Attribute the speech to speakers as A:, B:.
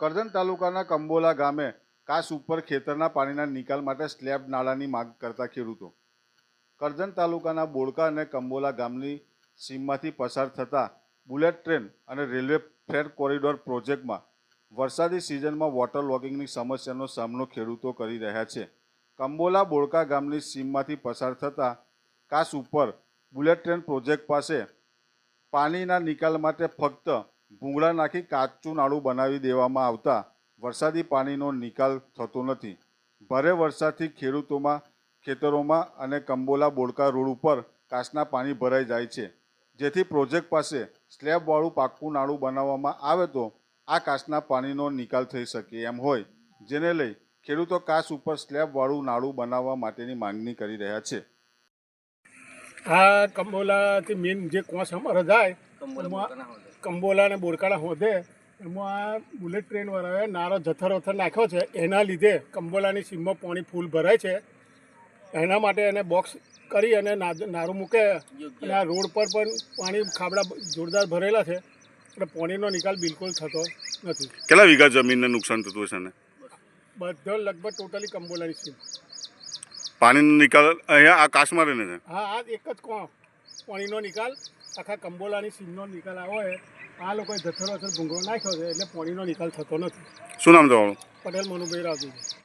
A: કરજણ તાલુકાના કંબોલા ગામે કાસ ઉપર ખેતરના પાણીના નિકાલ માટે સ્લેબ નાળાની માંગ કરતા ખેડૂતો. કરજણ તાલુકાના બોડકા અને કંબોલા ગામની સીમમાંથી પસાર થતા બુલેટ ટ્રેન અને રેલવે ફ્રેટ કોરિડોર પ્રોજેક્ટમાં વરસાદી સિઝનમાં વોટર લોગિંગની સમસ્યાનો સામનો ખેડૂતો કરી રહ્યા છે. કંબોલા બોડકા ગામની સીમમાંથી પસાર થતા કાસ ઉપર બુલેટ ટ્રેન પ્રોજેક્ટ પાસે પાણીના નિકાલ માટે ફક્ત ભૂંગળા નાખી કાચું નાળું બનાવી દેવામાં આવતા વરસાદી પાણીનો નિકાલ થતો નથી. ભારે વરસાદથી ખેડૂતોમાં, ખેતરોમાં અને કંબોલા બોડકા રોડ ઉપર કાચના પાણી ભરાઈ જાય છે. જેથી પ્રોજેક્ટ પાસે સ્લેબવાળું પાક્કું નાળું બનાવવામાં આવે તો આ કાચના પાણીનો નિકાલ થઈ શકે એમ હોય, જેને લઈ ખેડૂતો કાચ ઉપર સ્લેબવાળું નાળું બનાવવા માટેની માંગણી કરી રહ્યા છે.
B: આ કંબોલાથી મેન જે કોસ અમારે જાય એમાં કંબોલા અને બોરકાળા હોધે એમાં બુલેટ ટ્રેન વાળાએ નારો જથ્થર વથર નાખ્યો છે. એના લીધે કંબોલાની સીમમાં પાણી ફૂલ ભરાય છે. એના માટે એને બોક્સ કરી અને નારું મૂકે. અને આ રોડ પર પણ પાણી ખાબડા જોરદાર ભરેલા છે. એટલે પાણીનો નિકાલ બિલકુલ થતો નથી.
C: કેટલા વીઘા જમીનને નુકસાન થતું હશે ને
B: બધો લગભગ ટોટલી કંબોલાની સીમ.
C: પાણીનો નિકાલ અહીંયા આકાશમાં રહીને છે.
B: હા આ એક જ કોણ? પાણીનો નિકાલ આખા કંબોલાની સીમનો નિકાલ આવો છે આ લોકોએ જથ્થરો અસર ભૂંગળો નાખ્યો છે એટલે પાણીનો નિકાલ થતો નથી.
C: શું નામ તમારું?
B: પટેલ મનુભાઈ રાવજી